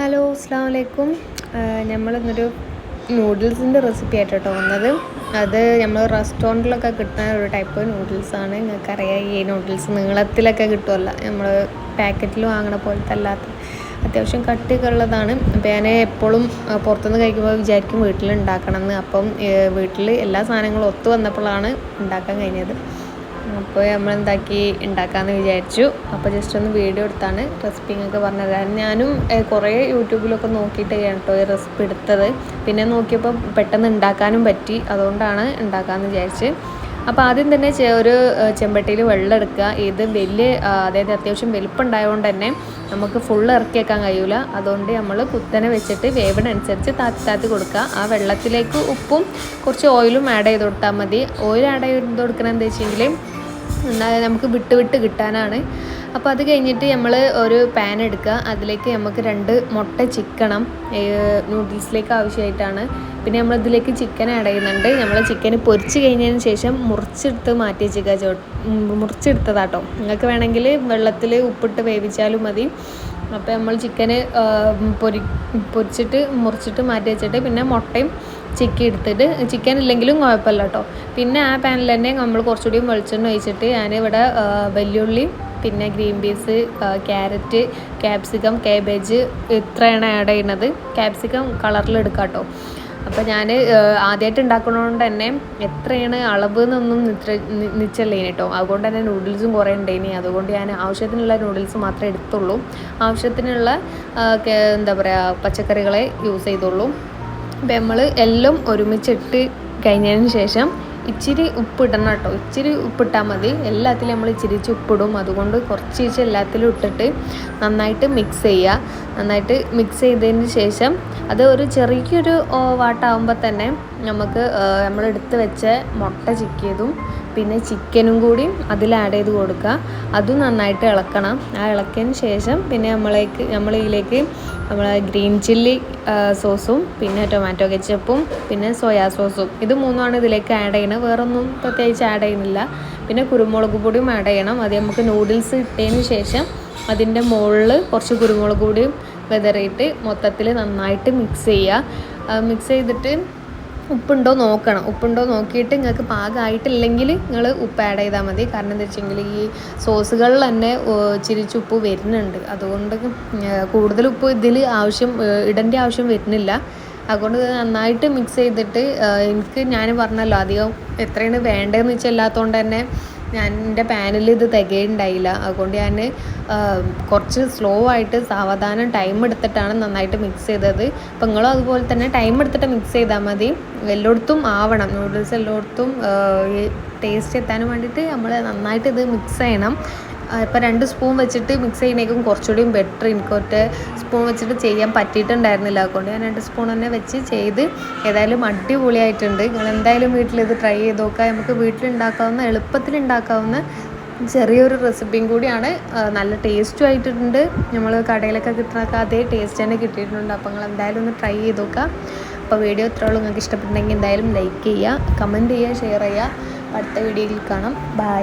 Hello അസ്സാം വലൈക്കും നമ്മളിന്നൊരു നൂഡിൽസിന്റെ recipe ആയിട്ട് കേട്ടോ വന്നത്. അത് നമ്മൾ റെസ്റ്റോറന്റിലൊക്കെ കിട്ടുന്ന ഒരു ടൈപ്പ് നൂഡിൽസാണ്. നിങ്ങൾക്കറിയാം ഈ നൂഡിൽസ് നീളത്തിലൊക്കെ കിട്ടുമല്ല നമ്മൾ പാക്കറ്റിൽ വാങ്ങണ പോലത്തെ അല്ലാത്ത അത്യാവശ്യം കട്ടിയൊക്കെ ഉള്ളതാണ് അപ്പോൾ ഞാൻ എപ്പോഴും പുറത്തുനിന്ന് കഴിക്കുമ്പോൾ വിചാരിക്കും വീട്ടിൽ ഉണ്ടാക്കണം എന്ന് അപ്പം വീട്ടിൽ എല്ലാ സാധനങ്ങളും ഒത്തു വന്നപ്പോഴാണ് ഉണ്ടാക്കാൻ കഴിഞ്ഞത്. അപ്പോൾ നമ്മൾ എന്താക്കി ഉണ്ടാക്കാമെന്ന് വിചാരിച്ചു. അപ്പോൾ ജസ്റ്റ് ഒന്ന് വീഡിയോ എടുത്താണ്. റെസിപ്പി നിങ്ങൾക്ക് പറഞ്ഞു തരാൻ ഞാനും കുറേ യൂട്യൂബിലൊക്കെ നോക്കിയിട്ടാണ് കേട്ടോ ഈ റെസിപ്പി എടുത്തത്. പിന്നെ നോക്കിയപ്പോൾ പെട്ടെന്ന് ഉണ്ടാക്കാനും പറ്റി. അതുകൊണ്ടാണ് ഉണ്ടാക്കാമെന്ന് വിചാരിച്ച് അപ്പോൾ ആദ്യം തന്നെ ഒരു ചെമ്പട്ടിയിൽ വെള്ളം എടുക്കുക. ഇത് വലിയ അതായത് അത്യാവശ്യം വലുപ്പുണ്ടായതുകൊണ്ട് തന്നെ നമുക്ക് ഫുള്ള് ഇറക്കി വെക്കാൻ കഴിയില്ല അതുകൊണ്ട് നമ്മൾ കുത്തനെ വെച്ചിട്ട് വേവിനനുസരിച്ച് താത്തി താത്തി കൊടുക്കുക. ആ വെള്ളത്തിലേക്ക് ഉപ്പും കുറച്ച് ഓയിലും ആഡ് ചെയ്ത് കൊടുത്താൽ മതി. ഓയിൽ ആഡ് ചെയ്ത് കൊടുക്കണമെന്ന് എന്താ വെച്ചെങ്കിൽ എന്നാൽ നമുക്ക് വിട്ട് വിട്ട് കിട്ടാനാണ്. അപ്പോൾ അത് കഴിഞ്ഞിട്ട് നമ്മൾ ഒരു പാൻ എടുക്കുക. അതിലേക്ക് നമുക്ക് രണ്ട് മുട്ട ചിക്കണം. നൂഡിൽസിലേക്ക് ആവശ്യമായിട്ടാണ്. പിന്നെ നമ്മൾ ഇതിലേക്ക് ചിക്കൻ ആഡ് ചെയ്യുന്നുണ്ട്. നമ്മൾ ചിക്കൻ പൊരിച്ച് കഴിഞ്ഞതിന് ശേഷം മുറിച്ചെടുത്ത് മാറ്റി വെച്ചേക്കുക ചോ മുറിച്ചെടുത്തതാട്ടോ. നിങ്ങൾക്ക് വേണമെങ്കിൽ വെള്ളത്തിൽ ഉപ്പിട്ട് വേവിച്ചാലും മതി. അപ്പോൾ നമ്മൾ ചിക്കന് പൊരി പൊരിച്ചിട്ട് മുറിച്ചിട്ട് മാറ്റി വെച്ചിട്ട് പിന്നെ മുട്ടയും ചിക്കി എടുത്തിട്ട് ചിക്കൻ ഇല്ലെങ്കിലും കുഴപ്പമില്ല കേട്ടോ. പിന്നെ ആ പാനിൽ തന്നെ നമ്മൾ കുറച്ചുകൂടി വെളിച്ചെണ്ണ ഒഴിച്ചിട്ട് ഞാനിവിടെ വെല്ലുള്ളി പിന്നെ green peas carrot capsicum cabbage ഇത്രയാണ് ആഡ് ചെയ്യുന്നത്. ക്യാപ്സിക്കം കളറിൽ എടുക്കാം കേട്ടോ. അപ്പോൾ ഞാൻ ആദ്യമായിട്ട് ഉണ്ടാക്കണോണ്ട് തന്നെ എത്രയാണ് അളവ് എന്നൊന്നും നിത്ര നി- കേട്ടോ അതുകൊണ്ട് തന്നെ നൂഡിൽസും കുറേ ഉണ്ടായിനി അതുകൊണ്ട് ഞാൻ ആവശ്യത്തിനുള്ള നൂഡിൽസ് മാത്രമേ എടുത്തുള്ളൂ. ആവശ്യത്തിനുള്ള എന്താ പറയുക പച്ചക്കറികളെ യൂസ് ചെയ്തുള്ളൂ. അപ്പം നമ്മൾ എല്ലാം ഒരുമിച്ചിട്ട് കഴിഞ്ഞതിന് ശേഷം ഇച്ചിരി ഉപ്പ് ഇടണം കേട്ടോ. ഇച്ചിരി ഉപ്പിട്ടാൽ മതി. എല്ലാത്തിലും നമ്മൾ ഇച്ചിരി ഉപ്പിടും. അതുകൊണ്ട് കുറച്ച് ഇച്ചിരി എല്ലാത്തിലും ഇട്ടിട്ട് നന്നായിട്ട് മിക്സ് ചെയ്യുക നന്നായിട്ട് മിക്സ് ചെയ്തതിന് ശേഷം അത് ഒരു ചെറിയൊരു വാട്ടാവുമ്പോൾ തന്നെ നമുക്ക് നമ്മൾ എടുത്ത് വെച്ച മുട്ട ചിക്കിയതും പിന്നെ ചിക്കനും കൂടി അതിൽ ആഡ് ചെയ്ത് കൊടുക്കുക. അതും നന്നായിട്ട് ഇളക്കണം. ആ ഇളക്കിയതിന് ശേഷം പിന്നെ നമ്മളേക്ക് നമ്മൾ ഇതിലേക്ക് നമ്മൾ ഗ്രീൻ ചില്ലി സോസും പിന്നെ ടൊമാറ്റോ കെച്ചപ്പും പിന്നെ സോയാ സോസും. ഇത് മൂന്നുമാണ് ഇതിലേക്ക് ആഡ് ചെയ്യണത് വേറൊന്നും പ്രത്യേകിച്ച് ആഡ് ചെയ്യുന്നില്ല. പിന്നെ കുരുമുളക് പൊടിയും ആഡ് ചെയ്യണം. അത് നമുക്ക് നൂഡിൽസ് ഇട്ടതിന് ശേഷം അതിന്റെ മുകളിൽ കുറച്ച് കുരുമുളക് പൊടിയും വിതറിയിട്ട് മൊത്തത്തിൽ നന്നായിട്ട് മിക്സ് ചെയ്യുക. മിക്സ് ചെയ്തിട്ട് ഉപ്പുണ്ടോ നോക്കണം. ഉപ്പുണ്ടോ നോക്കിയിട്ട് നിങ്ങൾക്ക് പാകമായിട്ടില്ലെങ്കിൽ നിങ്ങൾ ഉപ്പ് ആഡ് ചെയ്താൽ മതി. കാരണം എന്താ വെച്ചെങ്കിൽ ഈ സോസുകളിൽ തന്നെ ചിരിച്ചുപ്പ് വരുന്നുണ്ട്. അതുകൊണ്ട് കൂടുതൽ ഉപ്പ് ഇതിൽ ആവശ്യം ഇടേണ്ട ആവശ്യം വരുന്നില്ല. അതുകൊണ്ട് നന്നായിട്ട് മിക്സ് ചെയ്തിട്ട് എനിക്ക് ഞാൻ പറഞ്ഞല്ലോ അധികം എത്രയാണ് വേണ്ടതെന്ന് വെച്ചാൽ ഇല്ലാത്തതുകൊണ്ട് തന്നെ ഞാൻ എന്റെ പാനിൽ ഇത് തികയുണ്ടായില്ല അതുകൊണ്ട് ഞാൻ കുറച്ച് സ്ലോ ആയിട്ട് സാവധാനം ടൈം എടുത്തിട്ടാണ് നന്നായിട്ട് മിക്സ് ചെയ്തത്. അപ്പം നിങ്ങളും അതുപോലെ തന്നെ ടൈം എടുത്തിട്ട് മിക്സ് ചെയ്താൽ മതി. എല്ലായിടത്തും ആവണം. നൂഡിൽസ് എല്ലായിടത്തും ടേസ്റ്റ് എത്താനും വേണ്ടിയിട്ട് നമ്മൾ നന്നായിട്ട് ഇത് മിക്സ് ചെയ്യണം. ഇപ്പം രണ്ട് സ്പൂൺ വെച്ചിട്ട് മിക്സ് ചെയ്യുന്നേക്കും കുറച്ചുകൂടിയും ബെറ്റർ എനിക്ക് ഒറ്റ സ്പൂൺ വെച്ചിട്ട് ചെയ്യാൻ പറ്റിയിട്ടുണ്ടായിരുന്നില്ല. അതുകൊണ്ട് ഞാൻ രണ്ട് സ്പൂൺ തന്നെ വെച്ച് ചെയ്ത് ഏതായാലും അടിപൊളിയായിട്ടുണ്ട്. നിങ്ങൾ എന്തായാലും വീട്ടിൽ ഇത് ട്രൈ ചെയ്ത് നോക്കുക. നമുക്ക് വീട്ടിലുണ്ടാക്കാവുന്ന എളുപ്പത്തിൽ ഉണ്ടാക്കാവുന്ന ചെറിയൊരു റെസിപ്പിയും കൂടിയാണ്. നല്ല ടേസ്റ്റും ആയിട്ടുണ്ട്. നമ്മൾ കടയിലൊക്കെ കിട്ടുന്നൊക്കെ അതേ ടേസ്റ്റ് തന്നെ കിട്ടിയിട്ടുണ്ട്. അപ്പോൾ നിങ്ങൾ എന്തായാലും ഒന്ന് ട്രൈ ചെയ്ത് നോക്കുക. അപ്പോൾ വീഡിയോ ഇത്രേ ഉള്ളൂ. നിങ്ങൾക്ക് ഇഷ്ടപ്പെട്ടുണ്ടെങ്കിൽ എന്തായാലും ലൈക്ക് ചെയ്യുക കമന്റ് ചെയ്യുക ഷെയർ ചെയ്യുക. അടുത്ത വീഡിയോയിൽ കാണാം. ബൈ